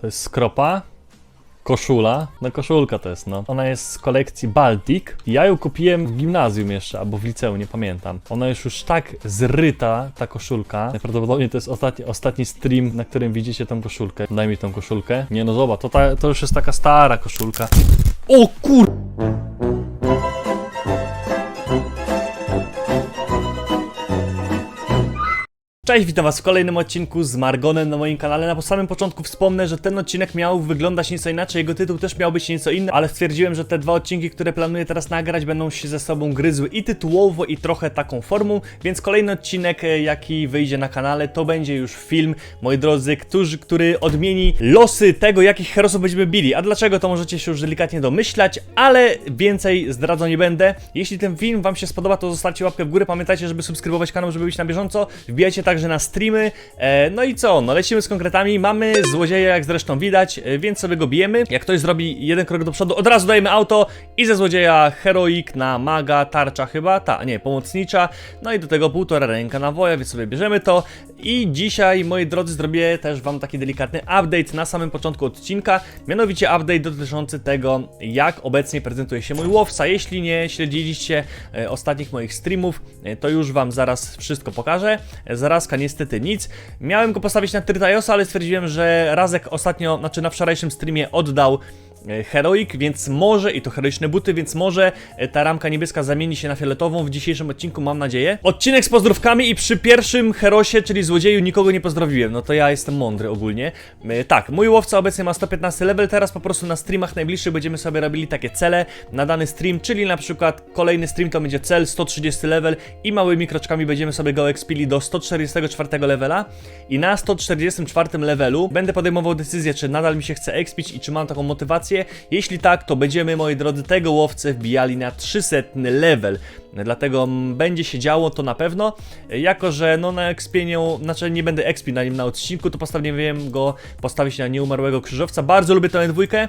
To jest skropa. Koszula. No koszulka to jest, no. Ona jest z kolekcji Baltic. Ja ją kupiłem w gimnazjum jeszcze, albo w liceum, nie pamiętam. Ona jest już tak zryta, ta koszulka. Najprawdopodobniej to jest ostatni, ostatni stream, na którym widzicie tą koszulkę. Daj mi tą koszulkę. Nie no, zobacz, to, ta, to już jest taka stara koszulka. O kur... Cześć, witam was w kolejnym odcinku z Margonem na moim kanale. Na samym początku wspomnę, że ten odcinek miał wyglądać nieco inaczej, jego tytuł też miał być nieco inny, ale stwierdziłem, że te dwa odcinki, które planuję teraz nagrać, będą się ze sobą gryzły i tytułowo, i trochę taką formą, więc kolejny odcinek, e, jaki wyjdzie na kanale, to będzie już film, moi drodzy, którzy, który odmieni losy tego, jakich herosów będziemy bili. A dlaczego, to możecie się już delikatnie domyślać, ale więcej zdradzą nie będę. Jeśli ten film wam się spodoba, to zostawcie łapkę w górę, pamiętajcie, żeby subskrybować kanał, żeby być na bieżąco, wbijajcie także na streamy, e, no i co, no lecimy z konkretami, mamy złodzieja, jak zresztą widać, e, więc sobie go bijemy, jak ktoś zrobi jeden krok do przodu, od razu dajemy auto i ze złodzieja heroik na maga, tarcza chyba, ta, nie, pomocnicza, no i do tego półtora ręka nawoja, więc sobie bierzemy to i dzisiaj, moi drodzy, zrobię też wam taki delikatny update na samym początku odcinka, mianowicie update dotyczący tego, jak obecnie prezentuje się mój łowca, jeśli nie śledziliście e, ostatnich moich streamów, e, to już wam zaraz wszystko pokażę, e, zarazka niestety nic, miałem go postawić na Trytajosa, ale stwierdziłem, że Razek ostatnio, znaczy na wczorajszym streamie oddał Heroik, więc może, i to heroiczne buty, więc może e, ta ramka niebieska zamieni się na fioletową w dzisiejszym odcinku, mam nadzieję. Odcinek z pozdrówkami i przy pierwszym herosie, czyli złodzieju, nikogo nie pozdrowiłem, no to ja jestem mądry ogólnie. E, Tak, mój łowca obecnie ma 115 level, teraz po prostu na streamach najbliższych będziemy sobie robili takie cele na dany stream, czyli na przykład kolejny stream to będzie cel 130 level i małymi kroczkami będziemy sobie go expili do 144 levela i na 144 levelu będę podejmował decyzję, czy nadal mi się chce expić i czy mam taką motywację. Jeśli tak, to będziemy, moi drodzy, tego łowcę wbijali na 300 level. Dlatego mm, będzie się działo to na pewno. Jako, że no na expieniu, znaczy nie będę expi na nim na odcinku, to postanowiłem go postawić na nieumarłego krzyżowca. Bardzo lubię tę dwójkę.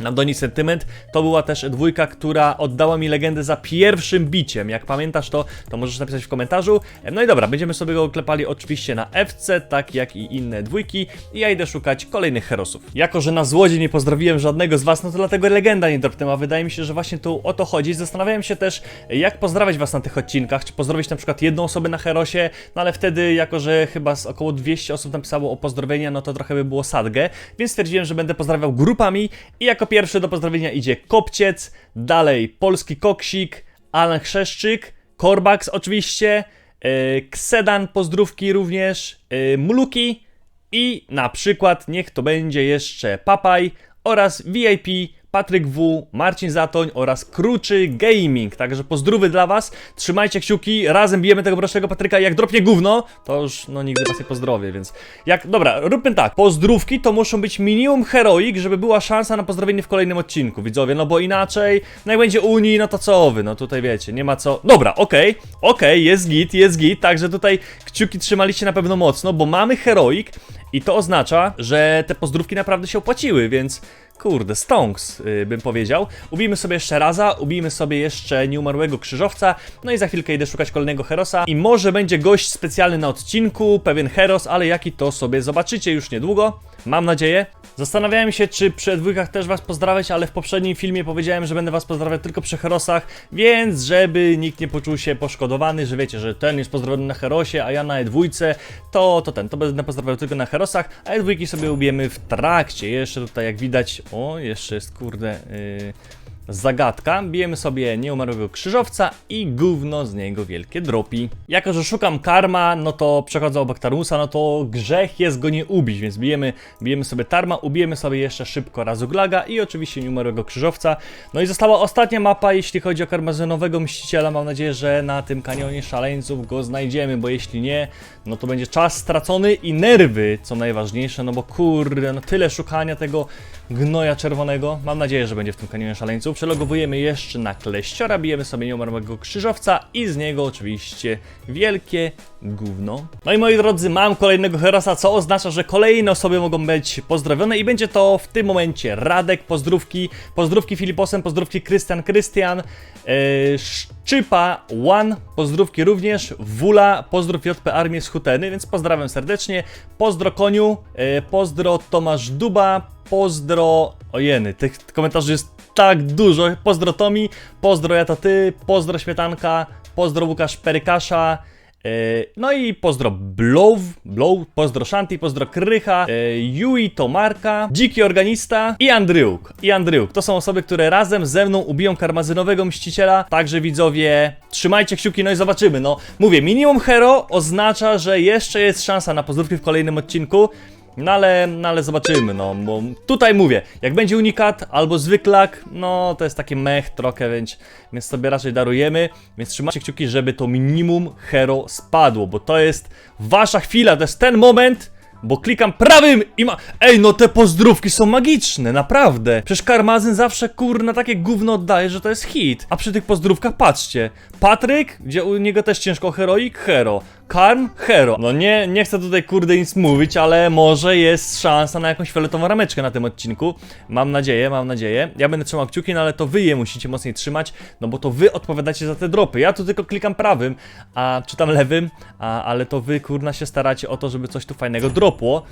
Mam do niej sentyment. To była też dwójka, która oddała mi legendę za pierwszym biciem. Jak pamiętasz to, to możesz napisać w komentarzu. No i dobra, będziemy sobie go klepali oczywiście na FC, tak jak i inne dwójki. I ja idę szukać kolejnych herosów. Jako, że na złodzie nie pozdrowiłem żadnego z was, no to dlatego legenda nie dropnęła. Wydaje mi się, że właśnie tu o to chodzi. Zastanawiałem się też, jak pozdrawiać was na tych odcinkach. Czy pozdrowić na przykład jedną osobę na herosie, no ale wtedy, jako że chyba z około 200 osób napisało o pozdrowienia, no to trochę by było sadgę. Więc stwierdziłem, że będę pozdrawiał grupami i jako pierwszy do pozdrowienia idzie Kopciec, dalej Polski Koksik, Alan Chrzeszczyk, Korbax oczywiście, yy, Ksedan pozdrówki również, yy, Mluki i na przykład niech to będzie jeszcze Papaj oraz VIP Patryk W, Marcin Zatoń oraz Kruczy Gaming. Także pozdrówy dla was. Trzymajcie kciuki, razem bijemy tego proszego Patryka. Jak dropnie gówno, to już no nigdy was nie pozdrowię, więc jak dobra, róbmy tak. Pozdrówki to muszą być minimum heroik, żeby była szansa na pozdrowienie w kolejnym odcinku, widzowie, no bo inaczej, no jak będzie Unii, no to co wy, no tutaj wiecie, nie ma co. Dobra, okej, okej, jest git, jest git, także tutaj kciuki trzymaliście na pewno mocno, bo mamy heroik i to oznacza, że te pozdrówki naprawdę się opłaciły, więc Kurde, stonks yy, bym powiedział. Ubijmy sobie jeszcze raza, ubijmy sobie jeszcze nieumarłego krzyżowca, no i za chwilkę idę szukać kolejnego herosa. I może będzie gość specjalny na odcinku, pewien heros, ale jaki to sobie zobaczycie już niedługo. Mam nadzieję. Zastanawiałem się, czy przy dwójkach też was pozdrawiać, ale w poprzednim filmie powiedziałem, że będę was pozdrawiać tylko przy herosach, więc żeby nikt nie poczuł się poszkodowany, że wiecie, że ten jest pozdrowiony na herosie, a ja na E2, to, to ten, to będę pozdrawiał tylko na herosach, a E2 sobie ubijemy w trakcie. Jeszcze tutaj jak widać, o, jeszcze jest kurde... Yy zagadka. Bijemy sobie nieumarłego krzyżowca i gówno z niego wielkie dropi. Jako, że szukam karma, no to przechodzę obok Tarmusa, no to grzech jest go nie ubić, więc bijemy, bijemy sobie Tarma, ubijemy sobie jeszcze szybko Razuglaga i oczywiście nieumarłego krzyżowca. No i została ostatnia mapa, jeśli chodzi o karmazynowego mściciela. Mam nadzieję, że na tym kanionie szaleńców go znajdziemy, bo jeśli nie, no to będzie czas stracony i nerwy, co najważniejsze, no bo kurde, no tyle szukania tego gnoja czerwonego. Mam nadzieję, że będzie w tym kanionie szaleńców. Przelogowujemy jeszcze na kleściora, bijemy sobie nieumarłego krzyżowca i z niego oczywiście wielkie gówno. No i moi drodzy, mam kolejnego herosa, co oznacza, że kolejne osoby mogą być pozdrowione i będzie to w tym momencie Radek, pozdrówki, pozdrówki Filiposem, pozdrówki Krystian, Krystian, yy, Szczypa, One, pozdrówki również, Wula, pozdrów JP Armię z Huteny, więc pozdrawiam serdecznie, pozdro Koniu, yy, pozdro Tomasz Duba, pozdro, ojeny, tych komentarzy jest tak dużo, pozdro Tomi, pozdro ja to ty, pozdro Śmietanka, pozdro Łukasz Perykasza, E, No i pozdro Blow, Blow, pozdro Shanti, pozdro Krycha, e, Yui Tomarka, Dziki Organista i Andryuk. I Andryuk. To są osoby, które razem ze mną ubiją karmazynowego mściciela. Także widzowie, trzymajcie kciuki, no i zobaczymy. No, mówię, minimum hero oznacza, że jeszcze jest szansa na pozdrówki w kolejnym odcinku. No ale, no ale zobaczymy, no, bo tutaj mówię, jak będzie unikat albo zwyklak, no to jest taki mech trochę, więc, więc sobie raczej darujemy, więc trzymajcie kciuki, żeby to minimum hero spadło, bo to jest wasza chwila, to jest ten moment, bo klikam prawym i ma... Ej, no te pozdrówki są magiczne, naprawdę. Przecież Karmazyn zawsze, kurna, takie gówno oddaje, że to jest hit. A przy tych pozdrówkach, patrzcie. Patryk, gdzie u niego też ciężko heroik, hero. Karm, hero. No nie, nie chcę tutaj, kurde, nic mówić, ale może jest szansa na jakąś fioletową rameczkę na tym odcinku. Mam nadzieję, mam nadzieję. Ja będę trzymał kciuki, no ale to wy je musicie mocniej trzymać, no bo to wy odpowiadacie za te dropy. Ja tu tylko klikam prawym, a czytam lewym, a, ale to wy, kurna, się staracie o to, żeby coś tu fajnego dropło.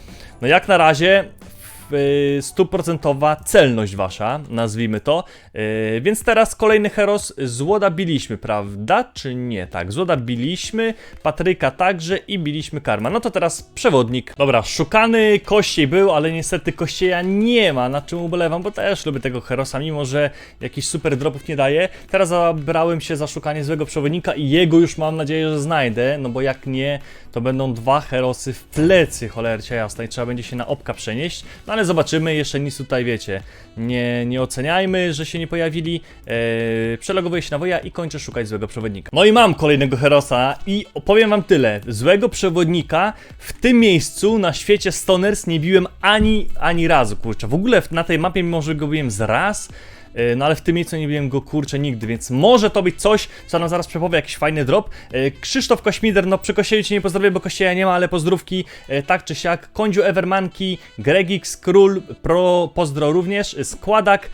No jak na razie stuprocentowa celność wasza, nazwijmy to. Y, Więc teraz kolejny heros Złoda biliśmy, prawda? Czy nie? Tak, Złoda biliśmy, Patryka także i biliśmy Karma. No to teraz przewodnik. Dobra, szukany Kościej był, ale niestety Kościeja nie ma, na czym ubolewam, bo też lubię tego herosa, mimo że jakichś super dropów nie daje. Teraz zabrałem się za szukanie złego przewodnika i jego już mam nadzieję, że znajdę, no bo jak nie, to będą dwa herosy w plecy, cholercia jasna i trzeba będzie się na opka przenieść. No ale zobaczymy, jeszcze nic tutaj wiecie. Nie, nie oceniajmy, że się nie pojawili. Eee, przelogowuję się na woja i kończę szukać złego przewodnika. No i mam kolejnego herosa i opowiem wam tyle. Złego przewodnika w tym miejscu na świecie Stoners nie biłem ani, ani razu, kurczę. W ogóle na tej mapie może go biłem z raz. E, No ale w tym miejscu nie biłem go kurczę nigdy, więc może to być coś, co nam zaraz przepowie jakiś fajny drop. E, Krzysztof Kośmider, no przy Kościele cię nie pozdrowię, bo Kościela nie ma, ale pozdrówki e, tak czy siak. Kondziu Evermanki, Gregix, Król, Pro, pozdro również, Składak.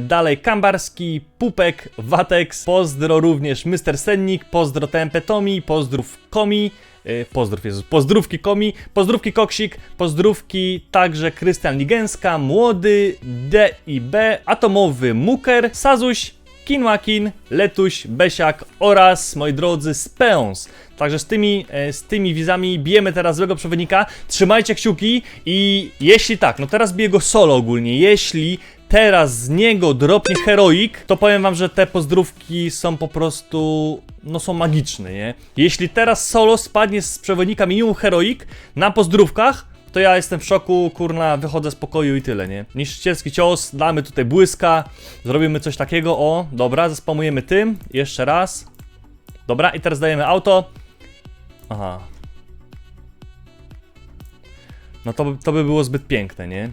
Dalej Kambarski, Pupek, Watex, pozdro również Mr. Sennik, pozdro TMP Tomi, pozdrów Komi, pozdrów Jezus, pozdrówki Komi, pozdrówki Koksik, pozdrówki także Krystian Ligenska, Młody, D i B, Atomowy Muker, Sazuś, Kinłakin, Letuś, Besiak oraz, moi drodzy, Speons. Także z tymi, e, z tymi wizami bijemy teraz złego przewodnika. Trzymajcie kciuki i jeśli tak, no teraz biję go solo ogólnie. Jeśli teraz z niego dropnie heroik, to powiem wam, że te pozdrówki są po prostu, no są magiczne, nie? Jeśli teraz solo spadnie z przewodnika minimum heroik na pozdrówkach, to ja jestem w szoku, kurna, wychodzę z pokoju i tyle, nie? Niszczycielski cios, damy tutaj błyska, zrobimy coś takiego, o, dobra, zespamujemy tym, jeszcze raz. Dobra, i teraz dajemy auto. Aha. No to, to by było zbyt piękne, nie?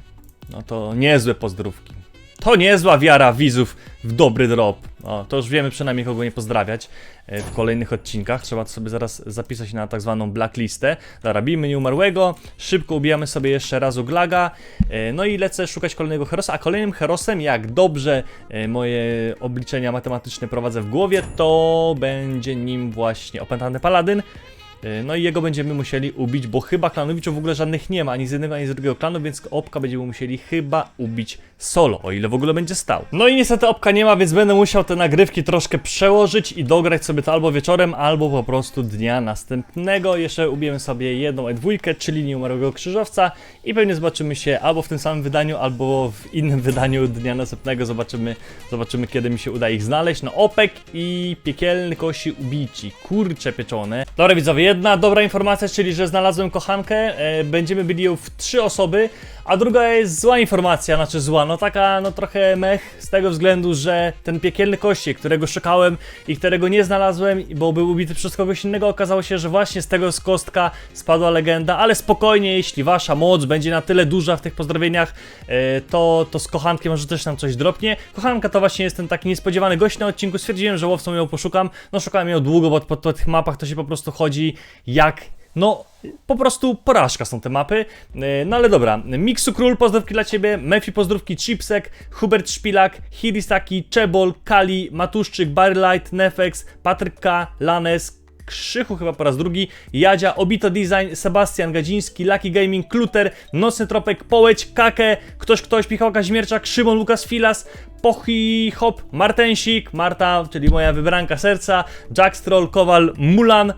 No to niezłe pozdrówki. To niezła wiara widzów w dobry drop. O, to już wiemy przynajmniej kogo nie pozdrawiać e, w kolejnych odcinkach. Trzeba to sobie zaraz zapisać na tak zwaną blacklistę. Zarabimy nieumarłego, szybko ubijamy sobie jeszcze raz Uglaga, e, no i lecę szukać kolejnego herosa, a kolejnym herosem, jak dobrze e, moje obliczenia matematyczne prowadzę w głowie, to będzie nim właśnie opętany paladyn. E, No i jego będziemy musieli ubić, bo chyba klanowiczów w ogóle żadnych nie ma, ani z jednego, ani z drugiego klanu, więc Opka będziemy musieli chyba ubić solo, o ile w ogóle będzie stał. No i niestety Opka nie ma, więc będę musiał te nagrywki troszkę przełożyć i dograć sobie to albo wieczorem, albo po prostu dnia następnego. Jeszcze ubijemy sobie jedną E2, czyli nieumarłego krzyżowca i pewnie zobaczymy się albo w tym samym wydaniu, albo w innym wydaniu dnia następnego. Zobaczymy, zobaczymy kiedy mi się uda ich znaleźć. No Opek i piekielny kosi ubici, kurcze pieczone. Dobra widzowie, jedna dobra informacja, czyli że znalazłem kochankę. E, będziemy byli ją w trzy osoby, A druga jest zła informacja, znaczy zła, no taka, no trochę mech z tego względu, że ten piekielny kościek, którego szukałem i którego nie znalazłem, bo był ubity przez kogoś innego, okazało się, że właśnie z tego z kostka spadła legenda, ale spokojnie, jeśli wasza moc będzie na tyle duża w tych pozdrowieniach, e, to, to z kochankiem może też nam coś dropnie. Kochanka to właśnie jest ten taki niespodziewany gość na odcinku, stwierdziłem, że łowcą ją poszukam, no szukałem ją długo, bo po, po tych mapach to się po prostu chodzi jak no, po prostu porażka są te mapy. E, No ale dobra, Miksu Król, pozdrówki dla Ciebie, Mefi pozdrówki, Chipsek, Hubert Szpilak, Hirisaki, Czebol, Kali, Matuszczyk, Barlight, Nefex, Patryk K, Lanes, Krzychu chyba po raz drugi, Jadzia, Obito Design, Sebastian Gadziński, Lucky Gaming, Kluter, Nocny Tropek, Połeć, Kake, Ktoś Ktoś, Michał Kaźmierczak, Szymon Lukas Filas, Pochi Hop, Martensik, Marta, czyli moja wybranka serca, Jackstroll, Kowal, Mulan,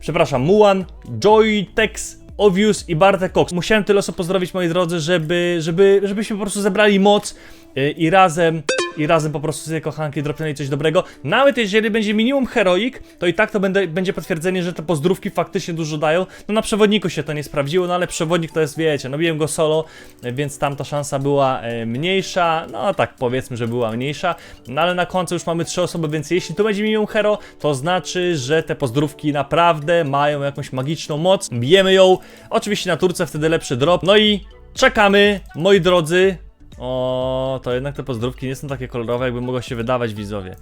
przepraszam, Muan, Joy, Tex, Obvious i Bartek Cox. Musiałem tyle osób pozdrowić, moi drodzy, żeby, żeby, żebyśmy po prostu zebrali moc yy, i razem, i razem po prostu sobie kochanki dropnęli coś dobrego. Nawet jeżeli będzie minimum heroik, to i tak to będę, będzie potwierdzenie, że te pozdrówki faktycznie dużo dają. No na przewodniku się to nie sprawdziło, no ale przewodnik to jest, wiecie, no biłem go solo, więc tam ta szansa była yy, mniejsza, no tak powiedzmy, że była mniejsza, no ale na końcu już mamy trzy osoby, więc jeśli tu będzie minimum hero, to znaczy, że te pozdrówki naprawdę mają jakąś magiczną moc. Bijemy ją, oczywiście na turce, wtedy lepszy drop, no i czekamy, moi drodzy. O, to jednak te pozdrówki nie są takie kolorowe, jakby mogło się wydawać widzowie.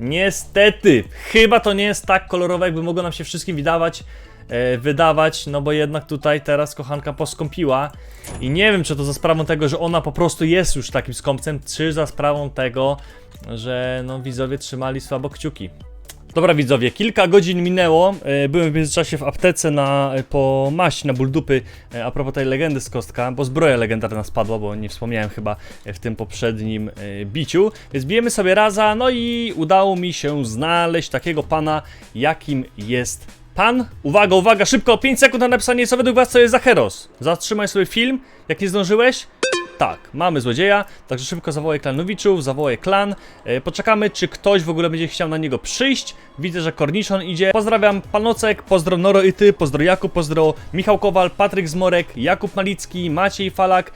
Niestety, chyba to nie jest tak kolorowe, jakby mogło nam się wszystkim wydawać, e, wydawać, no bo jednak tutaj teraz kochanka poskąpiła i nie wiem, czy to za sprawą tego, że ona po prostu jest już takim skąpcem, czy za sprawą tego, że no widzowie trzymali słabo kciuki. Dobra widzowie, kilka godzin minęło, e, byłem w międzyczasie w aptece na, e, po maść na ból dupy e, a propos tej legendy z kostka, bo zbroja legendarna spadła, bo nie wspomniałem chyba w tym poprzednim biciu, więc bijemy sobie raza, no i udało mi się znaleźć takiego pana, jakim jest pan. Uwaga, uwaga, szybko, 5 sekund na napisanie, co według was to jest za heros. Zatrzymaj sobie film, jak nie zdążyłeś, tak, mamy złodzieja, także szybko zawołaj klanowiczów, zawołaj klan. E, poczekamy, czy ktoś w ogóle będzie chciał na niego przyjść. Widzę, że Korniszon idzie. Pozdrawiam Panocek, pozdro Noro i ty, pozdro Jakub, pozdro Michał Kowal, Patryk Zmorek, Jakub Malicki, Maciej Falak,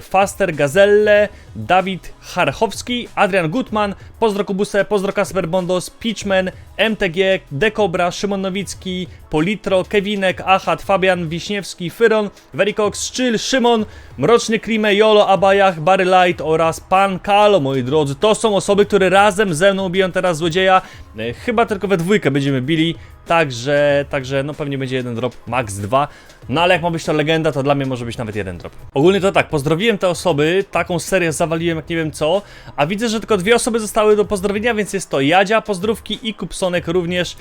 Faster Gazelle, Dawid Harchowski, Adrian Gutman, pozdro Kubuse, pozdro Kasper Bondos, Pitchman, MTG, Dekobra, Szymon Nowicki, Politro, Kevinek, Achat, Fabian Wiśniewski, Fyron, Verikox, Szczyl, Szymon, Mroczny Klime, Jolo, Abajach, Barry Light oraz Pan Kalo, moi drodzy. To są osoby, które razem ze mną biją teraz złodzieja. E, Chyba tylko we dwójkę będziemy bili, także, także no pewnie będzie jeden drop, max dwa. No ale jak ma być to legenda, to dla mnie może być nawet jeden drop. Ogólnie to tak, pozdrowiłem te osoby, taką serię zawaliłem jak nie wiem co, a widzę, że tylko dwie osoby zostały do pozdrowienia, więc jest to Jadzia, pozdrówki i Kupsonek również.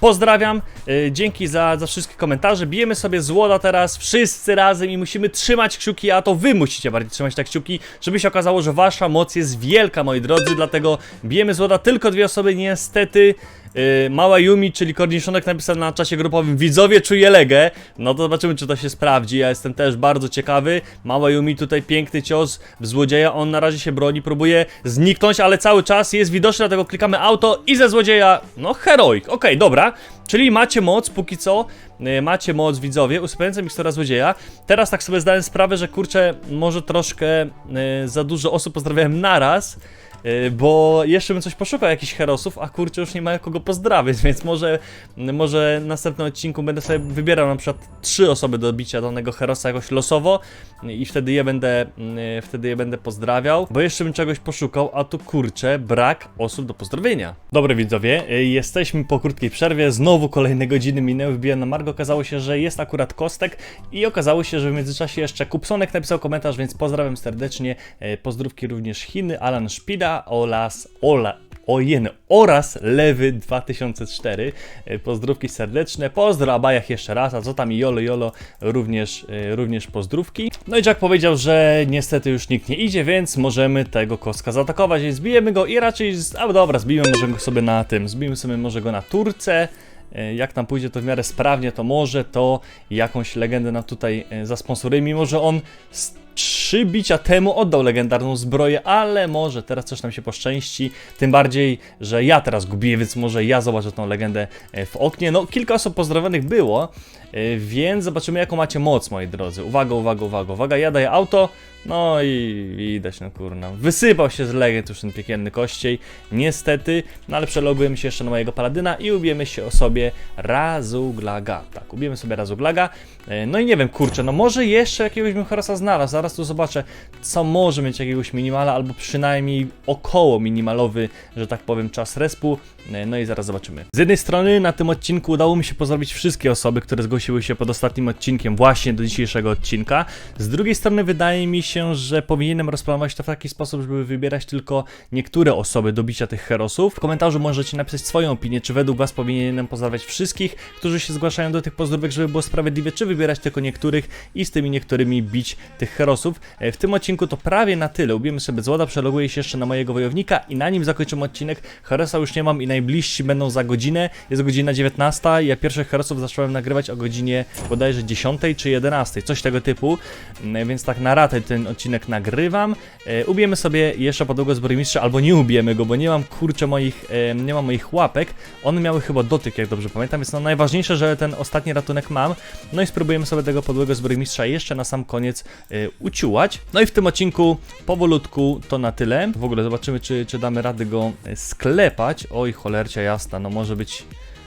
Pozdrawiam, y, dzięki za, za wszystkie komentarze. Bijemy sobie złota teraz wszyscy razem i musimy trzymać kciuki, a to wy musicie bardziej trzymać te kciuki, żeby się okazało, że wasza moc jest wielka, moi drodzy. Dlatego bijemy złota tylko dwie osoby, niestety. Yy, Mała Yumi, czyli Korniszonek napisał na czasie grupowym Widzowie czuje legę. No to zobaczymy, czy to się sprawdzi. Ja jestem też bardzo ciekawy. Mała Yumi tutaj piękny cios w złodzieja. On na razie się broni, próbuje zniknąć, ale cały czas jest widoczny, dlatego klikamy auto i ze złodzieja, no heroik. Okej, dobra. Czyli macie moc, póki co, yy, macie moc widzowie, usypiająca mikstura złodzieja. Teraz tak sobie zdałem sprawę, że kurczę, może troszkę yy, za dużo osób pozdrawiałem naraz. Yy, bo jeszcze bym coś poszukał, jakichś herosów, a kurczę już nie ma kogo pozdrawiać, więc może, może w następnym odcinku będę sobie wybierał na przykład trzy osoby do bicia danego herosa jakoś losowo i wtedy je będę, yy, wtedy je będę pozdrawiał, bo jeszcze bym czegoś poszukał, a tu kurczę, brak osób do pozdrowienia. Dobre widzowie, yy, jesteśmy po krótkiej przerwie, znowu kolejne godziny minęły, wbiłem na Margo, okazało się, że jest akurat Kostek i okazało się, że w międzyczasie jeszcze Kupsonek napisał komentarz, więc pozdrawiam serdecznie, pozdrówki również Chiny, Alan Szpida oraz Ola, Ojen oraz Lewy 2004. E, Pozdrówki serdeczne. Pozdro Abajach jeszcze raz, a co tam i Jolo Jolo również, e, również pozdrówki. No i Jack powiedział, że niestety już nikt nie idzie, więc możemy tego kostka zaatakować. Więc zbijemy go i raczej, z... a dobra, zbijemy może go sobie na tym, zbijemy sobie może go na turce. E, Jak nam pójdzie to w miarę sprawnie, to może to jakąś legendę nam tutaj zasponsoruje, mimo że on trzy bicia temu oddał legendarną zbroję, ale może teraz coś nam się poszczęści. Tym bardziej, że ja teraz gubię, więc może ja zobaczę tą legendę e, w oknie. No, kilka osób pozdrowionych było, e, więc zobaczymy, jaką macie moc, moi drodzy. Uwaga, uwaga, uwaga, uwaga. Ja daję auto. No i widać, no kurna. Wysypał się z legend już ten piekielny kościej. Niestety, no ale przelogujemy się jeszcze na mojego paladyna i ubijemy się o sobie Razuglaga. Tak, ubijemy sobie Razuglaga. E, No i nie wiem, kurczę, no może jeszcze jakiegoś bym Harasa znalazł. Zaraz zobaczę, co może mieć jakiegoś minimala, albo przynajmniej około minimalowy, że tak powiem, czas respu. E, No i zaraz zobaczymy. Z jednej strony na tym odcinku udało mi się pozdrowić wszystkie osoby, które zgłosiły się pod ostatnim odcinkiem właśnie do dzisiejszego odcinka. Z drugiej strony wydaje mi się, że powinienem rozplanować to w taki sposób, żeby wybierać tylko niektóre osoby do bicia tych herosów. W komentarzu możecie napisać swoją opinię, czy według was powinienem pozdrawiać wszystkich, którzy się zgłaszają do tych pozdrówek, żeby było sprawiedliwie, czy wybierać tylko niektórych i z tymi niektórymi bić tych herosów. E, W tym odcinku to prawie na tyle. Ubijemy sobie złota, przeloguję się jeszcze na mojego wojownika i na nim zakończymy odcinek. Herosa już nie mam i najbliżsi będą za godzinę. Jest godzina 19. Ja pierwszych herosów zacząłem nagrywać o godzinie bodajże 10 czy 11, coś tego typu. Mm, Więc tak na ratę ten odcinek nagrywam. E, Ubijemy sobie jeszcze podłogę zbrojmistrza, albo nie ubijemy go, bo nie mam kurczę moich, e, nie mam moich łapek. One miały chyba dotyk, jak dobrze pamiętam, więc no najważniejsze, że ten ostatni ratunek mam. No i spróbujemy sobie tego podłogę zbrojmistrza jeszcze na sam koniec e, uciułać. No i w tym odcinku powolutku to na tyle. W ogóle zobaczymy, czy, czy damy rady go e, sklepać. Oj, cholercia jasna, no może być...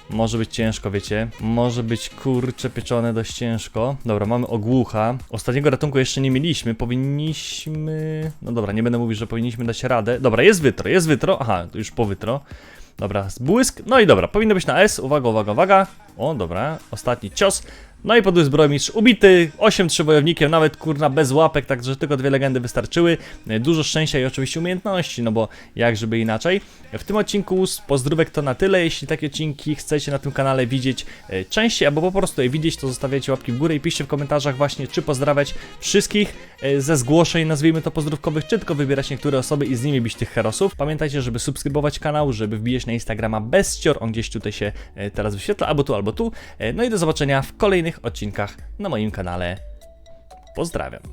Może być ciężko, wiecie. Może być kurcze pieczone dość ciężko. Dobra, mamy ogłucha. Ostatniego ratunku jeszcze nie mieliśmy. Powinniśmy. No dobra, nie będę mówił, że powinniśmy dać radę. Dobra, jest wytro, jest wytro. Aha, to już po wytro. Dobra, błysk. No i dobra, powinno być na S. Uwaga, uwaga, uwaga. O, dobra, ostatni cios. No i podły zbrojmistrz ubity, 8-3 wojownikiem, nawet kurna bez łapek, także tylko dwie legendy wystarczyły. E, Dużo szczęścia i oczywiście umiejętności, no bo jak żeby inaczej. W tym odcinku z pozdrówek to na tyle. Jeśli takie odcinki chcecie na tym kanale widzieć e, częściej, albo po prostu je widzieć, to zostawiajcie łapki w górę i piszcie w komentarzach właśnie, czy pozdrawiać wszystkich e, ze zgłoszeń, nazwijmy to pozdrówkowych, czy tylko wybierać niektóre osoby i z nimi bić tych herosów. Pamiętajcie, żeby subskrybować kanał, żeby wbijać na Instagrama bez ścior, on gdzieś tutaj się teraz wyświetla, albo tu, albo tu. No i do zobaczenia w kolejnych odcinkach na moim kanale. Pozdrawiam.